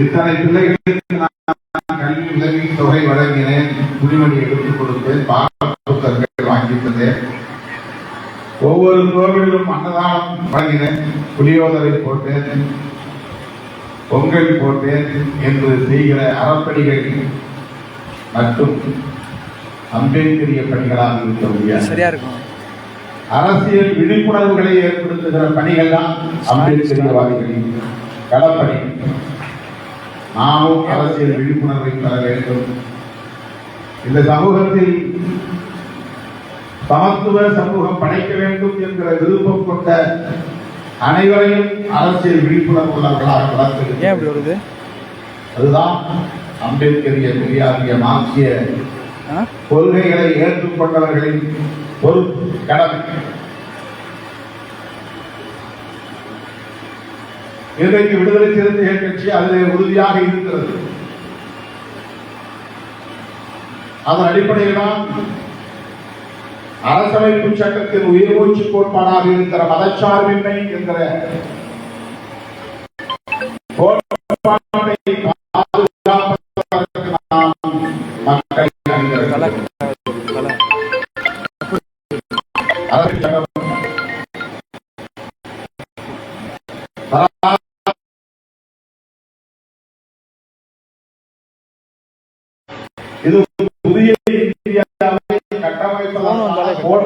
இத்தனை பிள்ளைகளுக்கு நான் கல்வி உதவி தொகை வழங்கினேன். துணிமணி எடுத்துக் கொடுத்தேன். பாட புத்தகங்கள் வாங்கி தந்தேன் ஒவ்வொரு கோவிலும் அன்னதானம் வழங்கினேன். புளியோதரை போட்டேன். பொங்கல் போட்டேன் என்று செய்கிற அறப்பணிகள் மற்றும் அம்பேத்கரிய பணிகளாக இருக்க முடியாது. சரியா இருக்கும். அரசியல் விழிப்புணர்வுகளை ஏற்படுத்துகிற பணிகள் தான் அம்பேத்கரியவாதிகளின் களப்பணி. நாமும் அரசியல் விழிப்புணர்வை பெற வேண்டும். இந்த சமூகத்தில் சமத்துவ சமூகம் படைக்க வேண்டும் என்கிற விருப்பம் கொண்ட அனைவரையும் அரசியல் விழிப்புணர்வு உள்ளவர்களாக வளர்த்து அதுதான் அம்பேத்கரிய பெரியாரிய மார்க்சிய? கொள்கைகளை ஏற்றுக்கொண்டவர்களின் பொறுப்பு கடமை. இன்றைக்கு விடுதலை சிறுத்தைகள் கட்சி அதிலே உறுதியாக இருக்கிறது. அதன் அடிப்படையில் தான் அரசமைப்பு சட்டத்தின் உயிர் மூச்சு கோட்பாடாக இருக்கிற மதச்சார்பின்மை என்கிற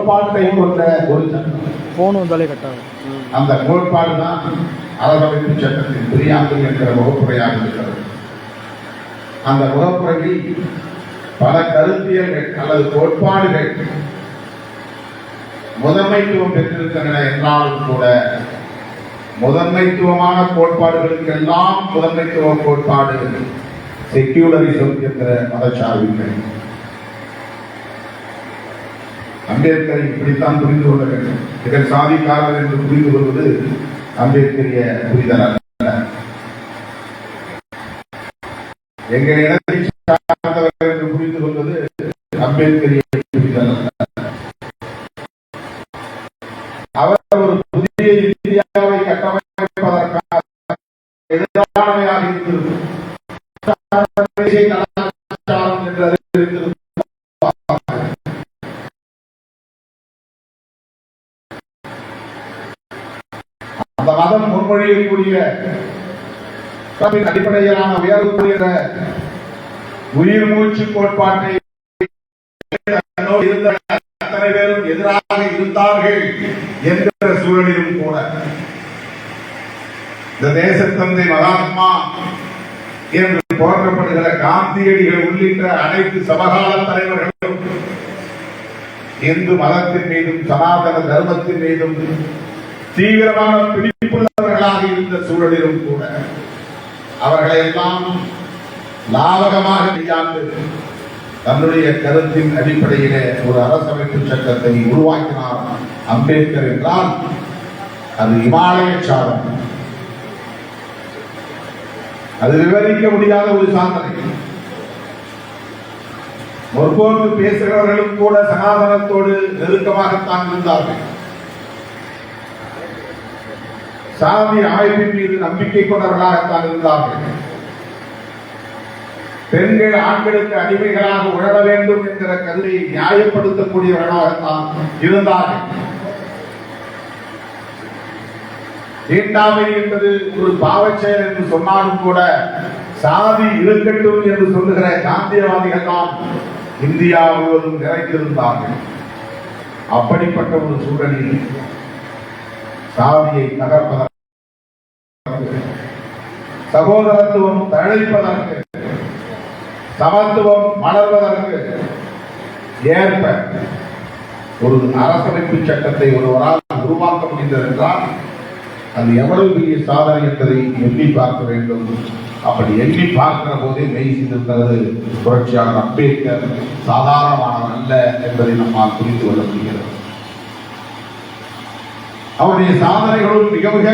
கட்டமைப்பதற்கான கோட்பாட்டை கொண்ட ஒரு சட்டம். ஃபோன் வந்தாலே கட்டாகும் அந்த கோட்பாடு தான் அரசமைப்பு சட்டத்தின் பிரியாமை என்கிற முகப்புரையாக இருக்கிறது. அந்த முகப்புரையில் பல கருத்தியல்கள் அல்லது கோட்பாடுகள் முதன்மைத்துவம் பெற்றிருக்கின்றன என்றாலும் கூட முதன்மைத்துவமான கோட்பாடுகளுக்கு எல்லாம் முதன்மைத்துவ கோட்பாடு செக்யூலரிசம் என்கிற மதச்சார்பின்மை. அம்பேத்கரை இப்படித்தான் புரிந்து கொள்ள வேண்டும். இதன் சாதிக்காரர் என்று புரிந்து கொள்வது அம்பேத்கரிய புரிதல் அல்ல எங்கள் இனத்தை சார்ந்தவர் என்று புரிந்து கொள்வது அம்பேத்கரிய புரிதல் அல்ல அவர் ஒரு புதிய இந்தியாவை கட்டமைப்பதற்கான எதிரானவையாக இருந்திருக்கும் நுழையக்கூடிய முன்மொழியக்கூடிய கல்வியின் அடிப்படையிலான உயர்வுக்குரிய உயிர் மூச்சு கோட்பாட்டை அத்தனை பேரும் எதிராக இருந்தார்கள் என்கிற சூழலிலும் கூட. இந்த தேசத்தந்தை மகாத்மா என்று போற்றப்படுகிற காந்தியடிகள் உள்ளிட்ட அனைத்து சமகால தலைவர்களும் இந்து மதத்தின் மீதும் சனாதன தர்மத்தின் மீதும் தீவிரமான பிடி பிடிப்புள்ளவர்களாக இருந்த சூழலிலும் கூட அவர்களை எல்லாம் லாவகமாக கையாண்டு தன்னுடைய கருத்தின் அடிப்படையிலே ஒரு அரசமைப்பு சட்டத்தை உருவாக்கினார் அம்பேத்கர் என்றால் அது இமாலய சாதனை அது விவரிக்க முடியாத ஒரு சாதனை. முற்போக்கு பேசுகிறவர்களும் கூட சனாதனத்தோடு நெருக்கமாகத்தான் இருந்தார்கள். சாதி அமைப்பின் மீது நம்பிக்கை கொண்டவர்களாகத்தான் இருந்தார்கள். பெண்கள் ஆண்களுக்கு அடிமைகளாக உழல வேண்டும் என்கிற கருத்தை நியாயப்படுத்தக்கூடியவர்களாகத்தான் இருந்தார்கள். தீண்டாமை என்பது ஒரு பாவச்செயல் என்று சொன்னாலும் கூட சாதி இருக்கட்டும் என்று சொல்லுகிற காந்தியவாதிகள் தான் இந்தியா முழுவதும் நிறைந்திருந்தார்கள். அப்படிப்பட்ட ஒரு சூழலில் சாதியை தகர்ப்பதற்கு சகோதரத்துவம் தழைப்பதற்கு சமத்துவம் மலர்வதற்கு ஏற்ப ஒரு அரசமைப்பு சட்டத்தை ஒருவரால் உருவாக்க முடிந்தது என்றால் அது எவ்வளவு பெரிய சாதனை என்பதை எண்ணி பார்க்க வேண்டும். அப்படி எண்ணி பார்க்கிற போதே மெய் சிந்திருக்கிறது. புரட்சியாளர் அம்பேத்கர் சாதாரணமானவர் அல்ல என்பதை நம்மால் புரிந்து கொள்ள முடிகிறது. அவருடைய சாதனைகளும் மிக மிக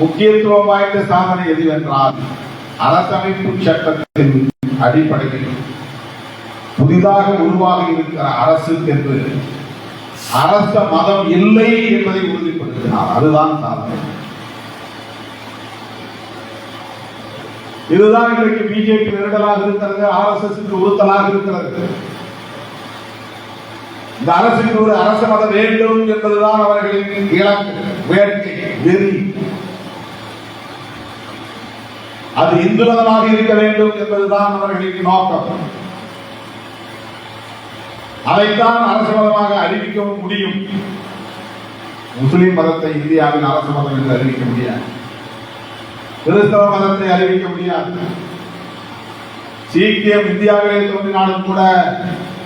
முக்கியத்துவம் வாய்ந்த சாதனை எதுவென்றால் அரசமைப்பு சட்டத்தின் அடிப்படையில் புதிதாக உருவாகி இருக்கிற என்று அரச மதம் இல்லை என்பதை உறுதிப்படுத்தினார். அதுதான் சாதனை. இதுதான் இன்றைக்கு பிஜேபி நெருடலாக இருக்கிறது ஆர்எஸ்எஸ் உறுத்தலாக இருக்கிறது. இந்த அரசுக்கு ஒரு அரச மதம் வேண்டும் என்பதுதான் அவர்களின் இலக்கு வேட்கை வெறி அது இந்து மதமாக இருக்க வேண்டும் என்பதுதான் அவர்களின் நோக்கம். அதைத்தான் அரசு மதமாக அறிவிக்கவும் முடியும். முஸ்லிம் மதத்தை இந்தியாவின் அரசு மதம் என்று அறிவிக்க முடியாது. கிறிஸ்தவ மதத்தை அறிவிக்க முடியாது. சீக்கியம் இந்தியாவிலே தோன்றினாலும் கூட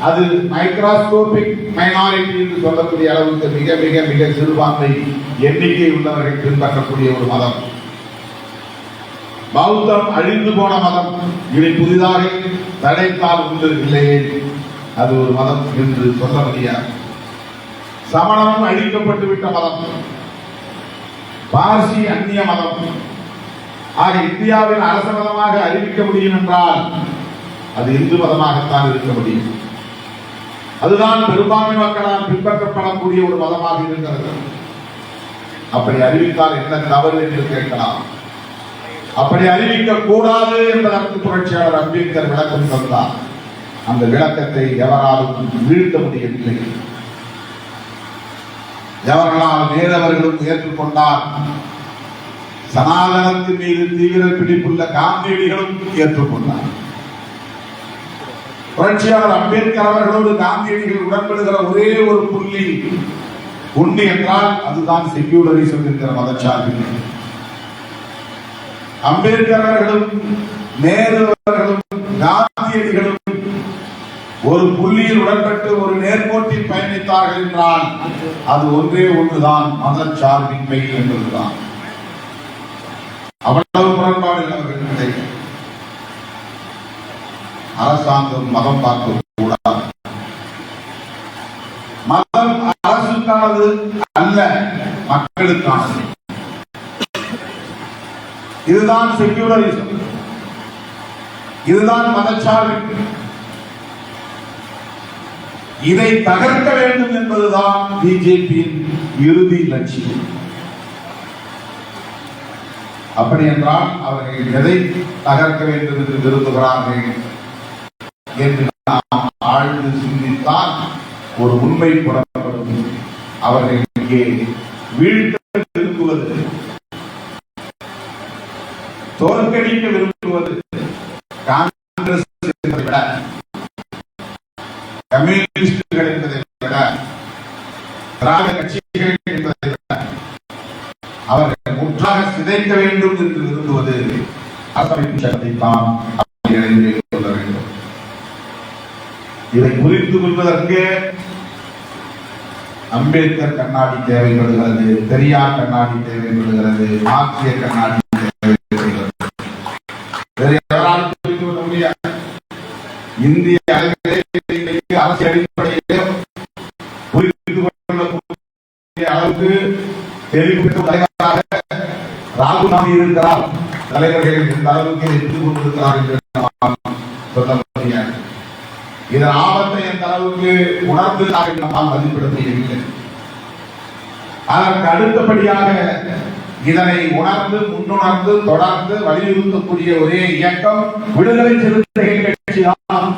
அது மைக்ராஸ்கோபிக் மைனாரிட்டி என்று சொல்லக்கூடிய அளவுக்கு மிக மிக மிக சிறுபான்மை எண்ணிக்கை உள்ளவர்கள் பின்பற்றக்கூடிய ஒரு மதம். பௌத்தம் அழிந்து போன மதம். இதை புதிதாக தடைத்தால் உண்டு இல்லையே. அது ஒரு மதம் என்று சொல்ல முடியாது. சமணம் அழிக்கப்பட்டு விட்ட மதம். பாரசி அந்நிய மதம். ஆக இந்தியாவின் அரச மதமாக அறிவிக்க முடியும் என்றால் அது இந்து மதமாகத்தான் இருக்க முடியும். அதுதான் பெரும்பான்மை மக்களால் பின்பற்றப்படக்கூடிய ஒரு மதமாக இருக்கிறது அப்படி அறிவித்தால் என்ன தவறு என்று கேட்கலாம். அப்படி அறிவிக்க கூடாது என்பதற்கு புரட்சியாளர் அம்பேத்கர் விளக்கம் தந்தார். அந்த விளக்கத்தை எவராலும் வீழ்த்த முடியவில்லை. எவர்களால் நேரவர்களும் ஏற்றுக்கொண்டார் சனாதனத்தின் மீது தீவிர பிடிப்புள்ள காந்தியடிகளும் ஏற்றுக்கொண்டார் புரட்சியாளர் அம்பேத்கர் அவர்களோடு காந்தியடிகள் உடன்படுகிற ஒரே ஒரு புள்ளி. உண்டு என்றால் அதுதான் செக்யூலரிசம் என்கிற மதச்சார்பின்மை அம்பேத்கர் அவர்களும் நேரு அவர்களும் காந்தியடிகளும் ஒரு புள்ளியில் உடன்பட்டு ஒரு நேர்கோட்டில் பயணித்தார்கள் என்றால் அது ஒன்றே ஒன்றுதான் மதச்சார்பின்மை என்பதுதான். அவ்வளவு முரண்பாடுகள் அவர்களிடையே அரசாங்கம் மதம் பார்க்க கூடாது மதம் அரசுக்கானது அல்ல மக்களுக்கானது. இதுதான் செக்யூலரிசம் இதுதான் மதச்சார்பு. இதை தகர்க்க வேண்டும் என்பதுதான் பிஜேபியின் இறுதி லட்சியம். அப்படி என்றால் அவர்கள் எதை தகர்க்க வேண்டும் என்று விரும்புகிறார்கள்? என்று நாம் ஆழ்ந்து சிந்தித்தால் ஒரு உண்மை புறப்படும். அவர்கள் இங்கே வீழ்த்த விரும்புவது தோற்கடிக்க விரும்புவது காங்கிரஸ் என்பதை விட கம்யூனிஸ்டுகள் என்பதை விட திராவிட கட்சிகள் என்பதை விட அவர்கள் முற்றாக சிதைக்க வேண்டும் என்று விரும்புவது அரசமைப்பு சட்டத்தை தான் இதை புரிந்து கொள்வதற்கு அம்பேத்கர் கண்ணாடி தேவைப்படுகிறது பெரியார் கண்ணாடி தேவைப்படுகிறது மார்க்சிய கண்ணாடி இந்திய அளவிலே இன்னைக்கு அரசியல் அடிப்படையிலே புரிந்து கொள்ளக்கூடிய அளவுக்கு தெளிவு பெற்ற தலைவராக ராகுல் காந்தி இருக்கிறார். தலைவர்கள் இந்த அளவுக்கு இருந்து கொண்டிருக்கிறார் என்று நம்மால் சொல்ல முடியாது. இதன் ஆபத்தை எந்த அளவுக்கு உணர்ந்து நாங்கள் நம்மால் மதிப்பிட முடியவில்லை அதற்கு அடுத்தபடியாக இதனை உணர்ந்து முன்னுணர்ந்து தொடர்ந்து வலியுறுத்தக்கூடிய ஒரே இயக்கம் விடுதலை சிறுத்தைகள் கட்சி தான்.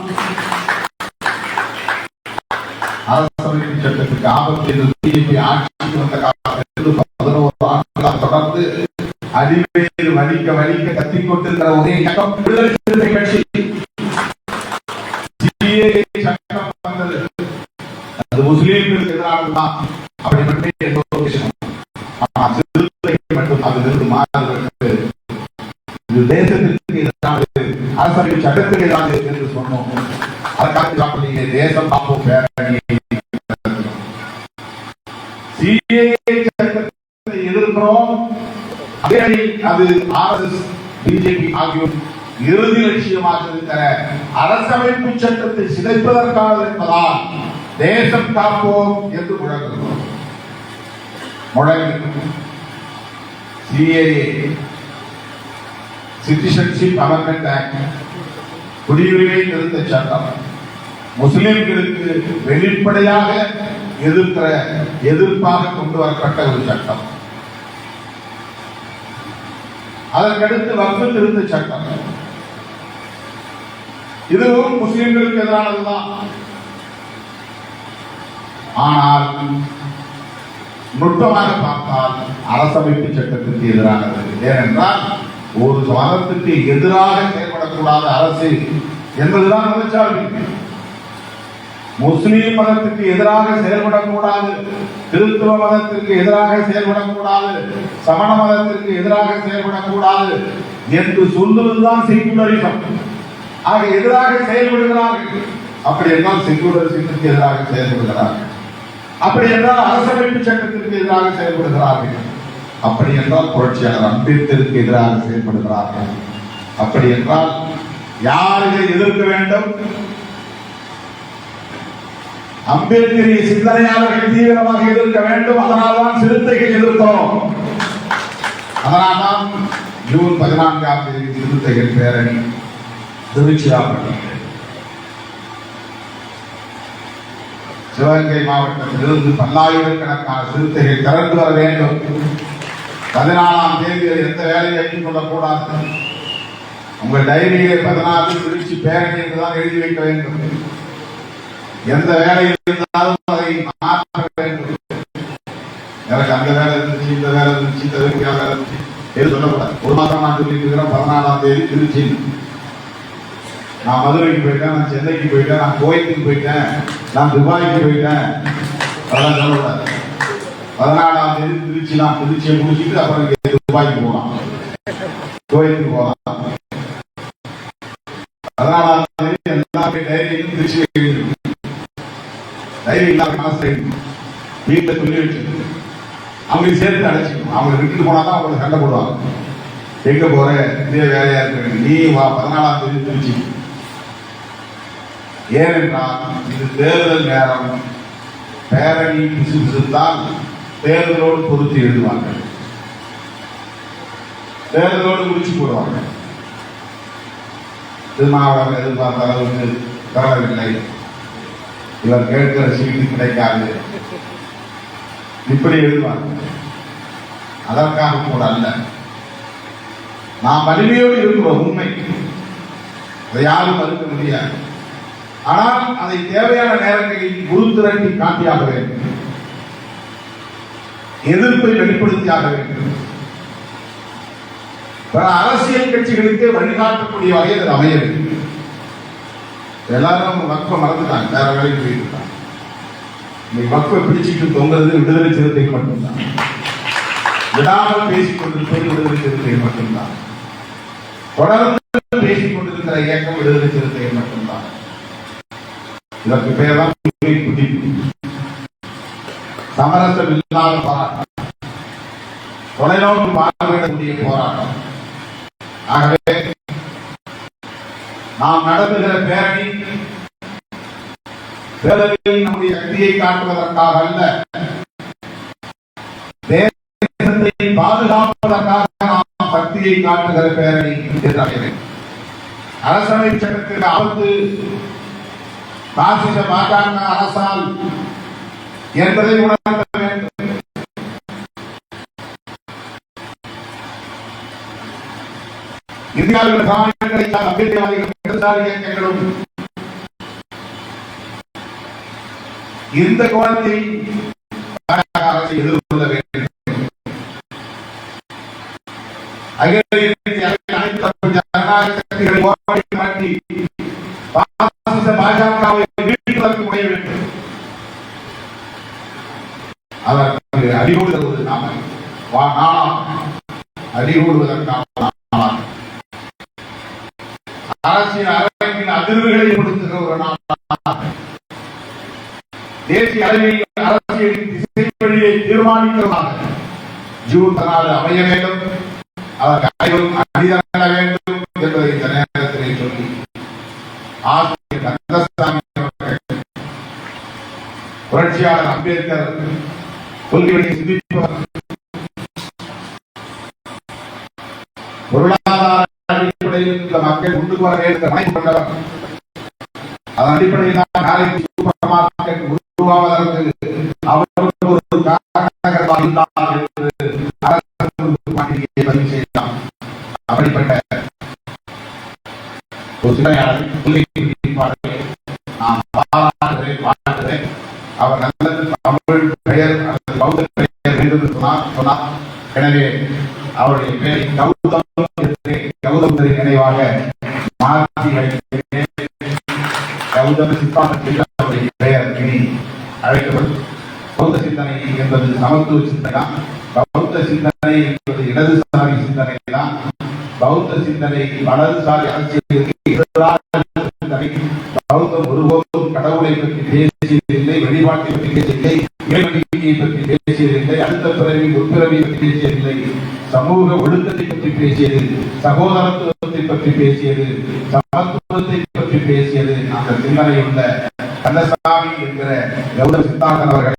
அரசமைப்பு சட்டத்துக்கு ஆபத்து என்று பிஜேபி ஆட்சிக்கு வந்த காலத்திலிருந்து பதினோரு ஆண்டுகளாக தொடர்ந்து அடிவேறு வலிக்க வலிக்க கத்திக்கொண்டிருக்கிற ஒரே இயக்கம் விடுதலை சிறுத்தை கட்சி. அது முஸ்லீம்களுக்கு எதிரானதுதான் அப்படி மட்டுமே எந்த விஷயம் மட்டும் அதிலிருந்து இது தேசத்திற்கு எதிரானது அரசமைப்பு சட்டத்துக்கு எதிரானது என்று சொன்னோம். அதற்காக நீங்க தேசம் காப்போம் பேரணி சட்டத்தை எதிர்க்கிறோம். அதே அணி அது ஆர்எஸ்எஸ் பிஜேபி ஆகியோர் இறுதி லட்சியமாக இருக்கிற அரசமைப்பு சட்டத்தை சிதைப்பதற்காக என்பதால் தேசம் காப்போம் என்று முழங்குகிறோம். முழங்கு சிஏஏ சிட்டிசன்ஷிப் அமெண்ட்மெண்ட் ஆக்ட் குடியுரிமை திருத்த சட்டம் முஸ்லிம்களுக்கு வெளிப்படையாக எதிர்க்கிற எதிர்ப்பாக கொண்டு வரப்பட்ட ஒரு சட்டம். அதற்கடுத்து வக்ஃபு திருத்த சட்டம். இதுவும் முஸ்லிம்களுக்கு எதிரானதுதான். ஆனால் நுட்பமாக பார்த்தால் அரசமைப்பு சட்டத்திற்கு எதிரானது ஏனென்றால் ஒரு மதத்துக்கு எதிராக செயல்படக்கூடாத அரசு என்பதுதான் மதச்சார்பு முஸ்லீம் மதத்துக்கு எதிராக செயல்படக்கூடாது கிறிஸ்துவ மதத்திற்கு எதிராக செயல்படக்கூடாது சமண மதத்திற்கு எதிராக செயல்படக்கூடாது என்று சொல்லுவதுதான் செக்குலரிசம் ஆக எதிராக செயல்படுகிறார்கள். அப்படி என்றால் செக்குலரிசத்திற்கு எதிராக செயல்படுகிறார்கள். அப்படி என்றால் அரசமைப்பு சட்டத்திற்கு எதிராக செயல்படுகிறார்கள். அப்படி என்றால் புரட்சியாளர் அம்பேத்கருக்கு எதிராக செயல்படுகிறார்கள். அப்படி என்றால் யார் இதை எதிர்க்க வேண்டும்? அம்பேத்கரிய சிந்தனையாளர்கள் தீவிரமாக எதிர்க்க வேண்டும். அதனால்தான் சிறுத்தைகள் எதிர்த்தோம். அதனால்தான் ஜூன் பதினான்காம் தேதி சிறுத்தைகள் பேரணி திருச்சிராப்பள்ளி சிவகங்கை மாவட்டத்திலிருந்து பல்லாயிரக்கணக்கான சிறுத்தைகள் திறந்து வர வேண்டும். பதினாலாம் தேதியில் எந்த வேலையை வைத்துக் கொள்ளக்கூடாது உங்கள் டைரியிலே பதினாறு திருச்சி பேரணி என்றுதான் எழுதி வைக்க வேண்டும். எந்த வேலை இருந்தாலும் அதை மாற்ற வேண்டும். எனக்கு அந்த வேலை இருந்துச்சு இந்த வேலை இருந்துச்சு இந்த வேலை இருந்துச்சு எது சொல்லக்கூடாது. ஒரு மாதம் நான் சொல்லிட்டு இருக்கிறேன் பதினாலாம் தேதி திருச்சி. நான் மதுரைக்கு போயிட்டேன் நான் சென்னைக்கு போயிட்டேன் நான் கோயத்துக்கு போயிட்டேன் நான் துபாய்க்கு போயிட்டேன். அதெல்லாம் சொல்லக்கூடாது பதினாலாம் தேதி திருச்சி நான் திருச்சியை முடிச்சுட்டு அப்புறம் துபாய்க்கு போகலாம். கோயத்துக்கு போகலாம். பதினாலாம் தேதி எல்லாமே டைரியும் திருச்சி டைரி இல்லாத மனசு வீட்டில் சொல்லி வச்சிருக்கு அவங்களுக்கு சேர்த்து அடைச்சிக்கணும் அவங்க வீட்டுக்கு போனா தான் அவங்களுக்கு சண்டை போடுவாங்க. எங்க போற? இதே வேலையா இருக்கு நீ வா பதினாலாம் தேதி திருச்சி. ஏனென்றால் இது தேர்தல் நேரம். பேரணி பிசுபிசுத்தால் தேர்தலோடு பொருத்தி எழுதுவாங்க தேர்தலோடு முடிச்சு போடுவாங்க திருமாவளவன் எதிர்பார்த்த அளவுக்கு தரவில்லை இவர் கேட்கிற சீட்டு கிடைக்காது. இப்படி எழுதுவாங்க அதற்காக கூட அல்ல. நாம் வலிமையோடு இருக்கிறோம் உண்மை. அதை யாரும் மறுக்க முடியாது. ஆனால் அதை தேவையான நேரங்களில் உருத்திரட்டி காட்டியாக வேண்டும். எதிர்ப்பை வெளிப்படுத்தியாக வேண்டும். பல அரசியல் கட்சிகளுக்கு வழிகாட்டக்கூடிய வகையில் அது அமைய வேண்டும். எல்லாரும் வக்ப மறந்துட்டாங்க. வேற வேலைக்கு போயிட்டு இருக்காங்க இன்னைக்கு வக்பை பிடிச்சிட்டு தொங்குறது விடுதலை சிறுத்தை மட்டும்தான். விடாமல் பேசிக் கொண்டிருப்பது விடுதலை சிறுத்தை மட்டும்தான். தொடர்ந்து பேசிக் கொண்டிருக்கிற இயக்கம் விடுதலை சிறுத்தை மட்டும்தான். இதற்கு பேர்தான் சமரசம் இல்லாத போராட்டம் தொலைநோக்கு பார்வையிடக்கூடிய போராட்டம். ஆகவே நாம் நடத்துகிற பேரணி தேர்தலில் நம்முடைய சக்தியை காட்டுவதற்காக அல்ல தேசத்தை பாதுகாப்பதற்காக நாம் சக்தியை காட்டுகிற பேரணி என்று அமைகிறேன் ஆபத்து சட்டத்திற்கு ஆபத்து பாசிச அரசால். என்பதை உணர்த்த வேண்டும். இந்தியாவில் சமாளிகளை இடதுசாரி இயக்கங்களும் இந்த கோணத்தில் அரசை எதிர்கொள்ள வேண்டும். அகில இந்திய அனைத்து ஜனநாயக சக்திகளை மாற்றி பாசிச பாஜகவை வீழ்த்துவதற்கு முனைய வேண்டும் அதற்கு அடிகூடுவது நாம வா நாளாம் அடிகூடுவதற்கான அரசின் அரங்கின் அதிர்வுகளை கொடுத்துகிற ஒரு நாள் தேசிய அளவில் அரசியலின் திசை வழியை தீர்மானிக்கிறதாக ஜூன் தனால் அமைய வேண்டும். அவர் அனைவரும் அடிதள வேண்டும் என்பதை இந்த நேரத்திலே சொல்லி ஆசிரியர் கந்தசாமி புரட்சியாளர் அம்பேத்கர் கொள்கைகளை சிந்திப்பவர் பொருளாதார அடிப்படையில் இந்த மக்கள் கொண்டு வர வேண்டும் மனை கொண்டவர் அதன் அடிப்படையில் தான் நாளைக்கு சூப்பர் மார்க்கெட் உருவாவதற்கு அவருக்கு ஒரு காரணகர்த்தா இருந்தார் என்று அரசு பதிவு செய்தார் அப்படிப்பட்ட ஒரு சிலையாளர் நான் பாராட்டுகிறேன் வாழ்த்துகிறேன் அவர் நல்லது தமிழ் பெயர் அல்லது பௌத்த பெயர் வேண்டும் சொன்னார் சொன்னார் எனவே அவருடைய பேரை கௌதம் என்று நினைவாக மாற்றி வைக்கிறேன். கௌதம சித்தாந்தத்தில் அவருடைய பெயர் இனி அழைக்கப்படும். பௌத்த சிந்தனை என்பது சமத்துவ சிந்தனை தான் பௌத்த சிந்தனை என்பது இடதுசாரி சிந்தனை தான் பௌத்த சிந்தனை வலதுசாரி அரசியலுக்கு பௌத்தம் ஒருபோதும் கடவுளை பற்றி பேசியதில்லை வழிபாட்டை பற்றி பேசியதில்லை இறைவனியை பற்றி பேசியதில்லை அடுத்த பிறவி முற்பிறவி பற்றி பேசியதில்லை சமூக ஒழுக்கத்தை பற்றி பேசியது சகோதரத்துவத்தை பற்றி பேசியது சமத்துவத்தை பற்றி பேசியது. அந்த சிந்தனை உள்ள கந்தசாமி என்கிற கௌதம் சித்தாந்தன் அவர்கள்